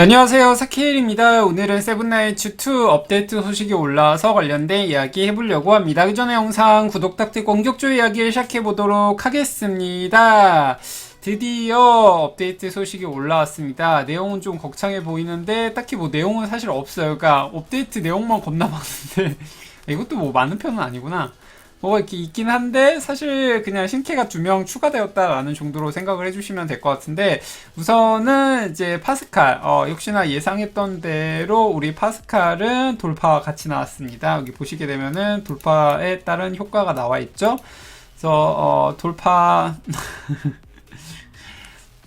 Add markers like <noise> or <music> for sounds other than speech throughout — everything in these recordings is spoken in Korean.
안녕하세요. 사케일입니다. 오늘은 세븐나이츠2 업데이트 소식이 올라와서 관련된 이야기 해보려고 합니다. 그 전에 영상 구독 닥터 공격조 이야기를 시작해보도록 하겠습니다. 드디어 업데이트 소식이 올라왔습니다. 내용은 좀 거창해 보이는데 딱히 뭐 내용은 사실 없어요. 그러니까 업데이트 내용만 겁나 많은데 <laughs> 이것도 뭐 많은 편은 아니구나 뭐가 이렇게 있긴 한데 사실 그냥 신캐가 두 명 추가되었다라는 정도로 생각을 해주시면 될 것 같은데 우선은 이제 파스칼 어, 역시나 예상했던 대로 우리 파스칼은 돌파와 같이 나왔습니다 여기 보시게 되면은 돌파에 따른 효과가 나와 있죠 그래서 어, 돌파 <laughs>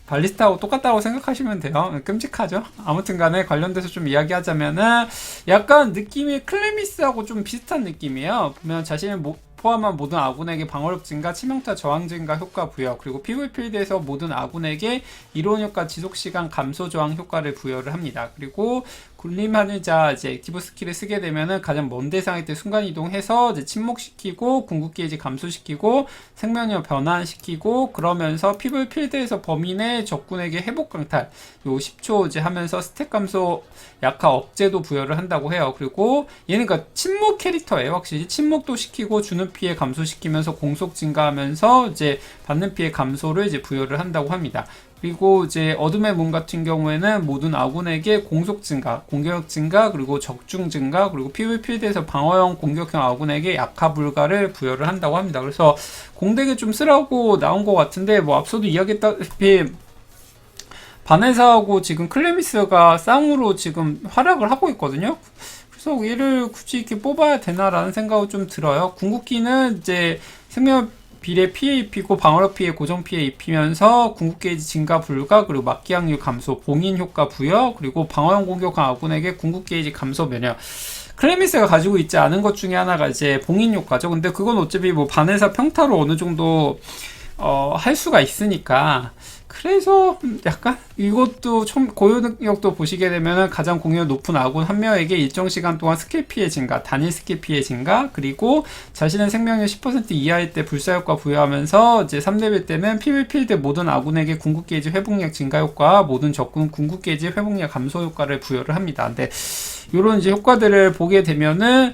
발리스타하고 똑같다고 생각하시면 돼요. 끔찍하죠? 아무튼 간에 관련돼서 좀 이야기하자면은 약간 느낌이 클레미스하고 좀 비슷한 느낌이에요. 보면 자신을 모- 포함한 모든 아군에게 방어력 증가, 치명타 저항 증가 효과 부여, 그리고 PVP에서 모든 아군에게 이론 효과, 지속 시간 감소 저항 효과를 부여를 합니다. 그리고 군림하는 자 이제 액티브 스킬을 쓰게 되면은 가장 먼 대상일 때 순간 이동해서 이제 침묵시키고 궁극 게이지 감소시키고 생명력 변환시키고 그러면서 피부 필드에서 내 적군에게 회복 강탈 요 10초 이제 하면서 스택 감소 약화 억제도 부여를 한다고 해요. 그리고 얘는 그러니까 침묵 캐릭터예요. 확실히 침묵도 시키고 주는 피해 감소시키면서 공속 증가하면서 이제 받는 피해 감소를 이제 부여를 한다고 합니다. 그리고 이제 어둠의 문 같은 경우에는 모든 아군에게 공속 증가, 공격 증가, 그리고 적중 증가, 그리고 PVP에서 방어형 공격형 아군에게 약화 불가를 부여를 한다고 합니다. 그래서 공덱에 좀 쓰라고 나온 것 같은데 뭐 앞서도 이야기했다시피 바네사하고 지금 클레미스가 쌍으로 지금 활약을 하고 있거든요. 그래서 얘를 굳이 이렇게 뽑아야 되나라는 생각이 좀 들어요. 궁극기는 이제 생명 비례 피해 입히고 방어력 피해 고정 피해 입히면서 궁극 게이지 증가 불가 그리고 막기 확률 감소 봉인 효과 부여 그리고 방어형 공격한 아군에게 궁극 게이지 감소 면역 클레미스가 가지고 있지 않은 것 중에 하나가 이제 봉인 효과죠. 근데 그건 어차피 뭐 반에서 평타로 어느 정도 어, 할 수가 있으니까 그래서 약간 이것도 좀 고유 능력도 보시게 되면 가장 공유 높은 아군 한 명에게 일정 시간 동안 스킬 피해 증가, 단일 스킬 피해 증가, 그리고 자신의 생명력 10% 이하일 때 불사 효과 부여하면서 이제 3레벨 때는 PVP일 모든 아군에게 궁극 게이지 회복력 증가 효과, 모든 적군 궁극 게이지 회복력 감소 효과를 부여를 합니다. 근데 이런 이제 효과들을 보게 되면은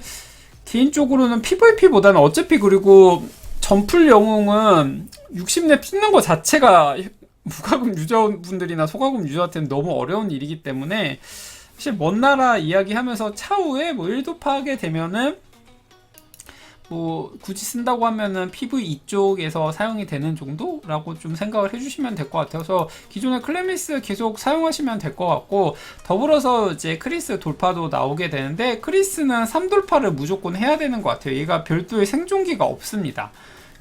개인적으로는 PVP보다는 어차피 그리고 전풀 영웅은 60렙 찍는 것 자체가 <laughs> 무과금 유저분들이나 소과금 유저한테는 너무 어려운 일이기 때문에 사실 먼 나라 이야기하면서 차후에 뭐 일도 파하게 되면은 뭐 굳이 쓴다고 하면은 PV 쪽에서 사용이 되는 정도라고 좀 생각을 해주시면 될 것 같아요. 그래서 기존의 클레미스 계속 사용하시면 될 것 같고 더불어서 이제 크리스 돌파도 나오게 되는데 크리스는 3돌파를 무조건 해야 되는 것 같아요. 얘가 별도의 생존기가 없습니다.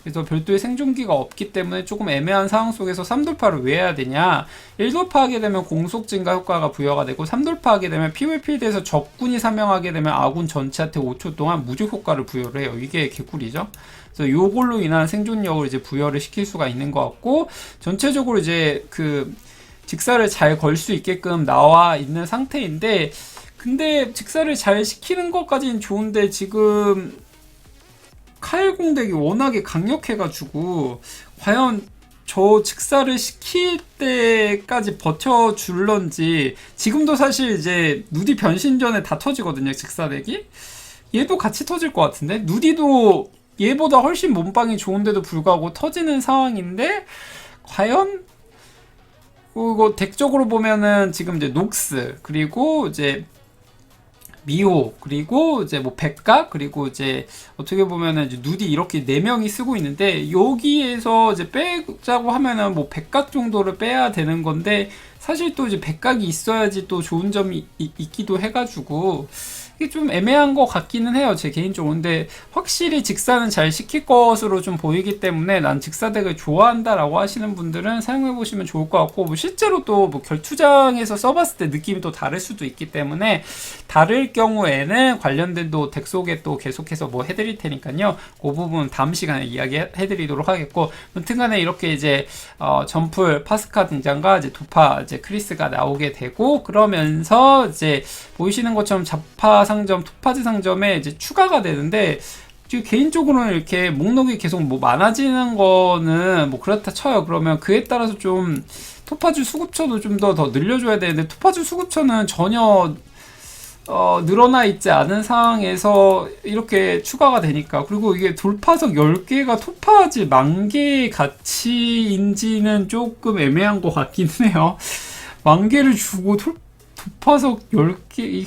그래서 별도의 생존기가 없기 때문에 조금 애매한 상황 속에서 3돌파를 왜 해야 되냐? 1돌파 하게 되면 공속 증가 효과가 부여가 되고 3돌파 하게 되면 PVP에서 적군이 사명하게 되면 아군 전체한테 5초 동안 무적 효과를 부여를 해요. 이게 개꿀이죠. 그래서 요걸로 인한 생존력을 이제 부여를 시킬 수가 있는 것 같고 전체적으로 이제 그 직사를 잘 걸 수 있게끔 나와 있는 상태인데 근데 직사를 잘 시키는 것까지는 좋은데 지금 카일 공덱이 워낙에 강력해가지고 과연 저 직사를 시킬 때까지 버텨줄런지 지금도 사실 이제 누디 변신 전에 다 터지거든요 직사덱이 얘도 같이 터질 것 같은데? 누디도 얘보다 훨씬 몸빵이 좋은데도 불구하고 터지는 상황인데 과연 그리고 덱적으로 보면은 지금 이제 녹스 그리고 이제 미호 그리고 이제 뭐 백각 그리고 이제 어떻게 보면은 이제 누디 이렇게 네 명이 쓰고 있는데 여기에서 이제 빼자고 하면은 뭐 백각 정도를 빼야 되는 건데 사실 또 이제 백각이 있어야지 또 좋은 점이 이- 있기도 해가지고 이게 좀 애매한 것 같기는 해요 제 개인적으로. 근데 확실히 직사는 잘 시킬 것으로 좀 보이기 때문에 난 직사 덱을 좋아한다라고 하시는 분들은 사용해 보시면 좋을 것 같고 뭐 실제로 또 뭐 결투장에서 써봤을 때 느낌이 또 다를 수도 있기 때문에 다를 경우에는 관련된 또 덱 속에 또 계속해서 뭐 해드릴 테니까요. 그 부분 다음 시간에 이야기 해- 해드리도록 하겠고 여튼간에 이렇게 이제 어, 점풀 파스카 등장과 이제 도파 이제 크리스가 나오게 되고 그러면서 이제 보이시는 것처럼 자파 상점, 토파즈 상점에 이제 추가가 되는데 개인적으로는 이렇게 목록이 계속 뭐 많아지는 거는 뭐 그렇다 쳐요. 그러면 그에 따라서 좀 토파주 수급처도 좀 더 더 늘려줘야 되는데 토파주 수급처는 전혀 어, 늘어나 있지 않은 상황에서 이렇게 추가가 되니까 그리고 이게 돌파석 10개가 토파지 만개 가치인지는 조금 애매한 것 같긴 해요. 만 개를 주고 돌, 도파석 10개 이게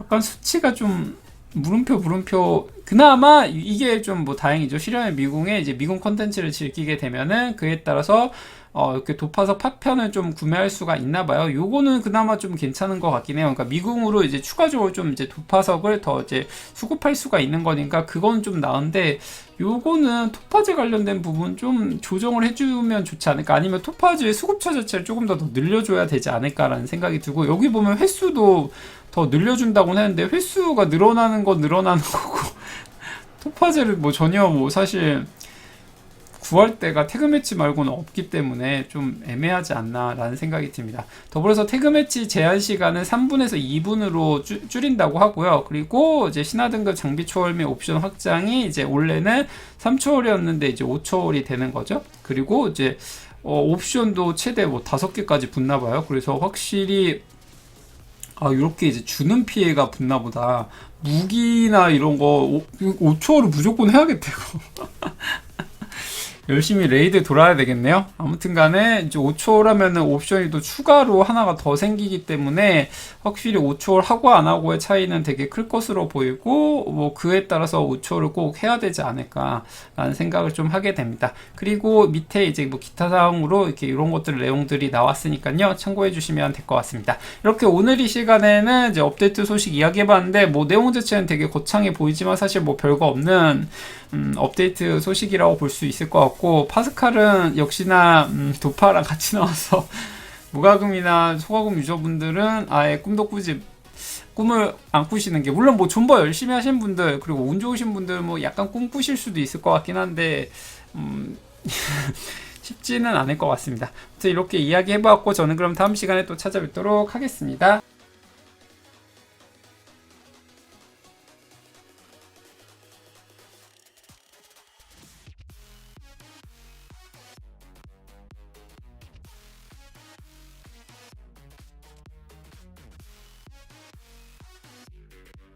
약간 수치가 좀 물음표 물음표 그나마 이게 좀 뭐 다행이죠. 실현의 미궁에 이제 미궁 컨텐츠를 즐기게 되면은 그에 따라서 어 이렇게 도파석 파편을 좀 구매할 수가 있나 봐요. 요거는 그나마 좀 괜찮은 것 같긴 해요. 그러니까 미궁으로 이제 추가적으로 좀 이제 도파석을 더 이제 수급할 수가 있는 거니까 그건 좀 나은데 요거는 토파즈 관련된 부분 좀 조정을 해주면 좋지 않을까? 아니면 토파즈의 수급처 자체를 조금 더, 더 늘려줘야 되지 않을까라는 생각이 들고 여기 보면 횟수도 더 늘려준다고는 했는데 횟수가 늘어나는 건 늘어나는 <laughs> 거고 토파즈를 뭐 전혀 뭐 사실 구할 때가 태그 매치 말고는 없기 때문에 좀 애매하지 않나라는 생각이 듭니다. 더불어서 태그 매치 제한 시간은 3분에서 2분으로 주, 줄인다고 하고요. 그리고 이제 신화 등급 장비 초월 및 옵션 확장이 이제 원래는 3초월이었는데 이제 5초월이 되는 거죠. 그리고 이제 어, 옵션도 최대 뭐 5개까지 붙나 봐요. 그래서 확실히 아, 이렇게 이제 주는 피해가 붙나 보다. 무기나 이런 거 5, 초월을 무조건 해야겠대요. <laughs> 열심히 레이드 돌아야 되겠네요. 아무튼 간에 이제 5초월하면은 옵션이 또 추가로 하나가 더 생기기 때문에 확실히 5초월 하고 안 하고의 차이는 되게 클 것으로 보이고 뭐 그에 따라서 5초월을 꼭 해야 되지 않을까라는 생각을 좀 하게 됩니다. 그리고 밑에 이제 뭐 기타 사항으로 이렇게 이런 것들 내용들이 나왔으니까요. 참고해 주시면 될 것 같습니다. 이렇게 오늘 이 시간에는 이제 업데이트 소식 이야기해 봤는데 뭐 내용 자체는 되게 거창해 보이지만 사실 뭐 별거 없는 음, 업데이트 소식이라고 볼 수 있을 것 같고 파스칼은 역시나 음, 도파랑 같이 나와서 <laughs> 무과금이나 소과금 유저분들은 아예 꿈도 꾸지 꿈을 안 꾸시는 게 물론 뭐 존버 열심히 하신 분들 그리고 운 좋으신 분들 뭐 약간 꿈 꾸실 수도 있을 것 같긴 한데 음, <laughs> 쉽지는 않을 것 같습니다. 이렇게 이야기 해봤고 저는 그럼 다음 시간에 또 찾아뵙도록 하겠습니다.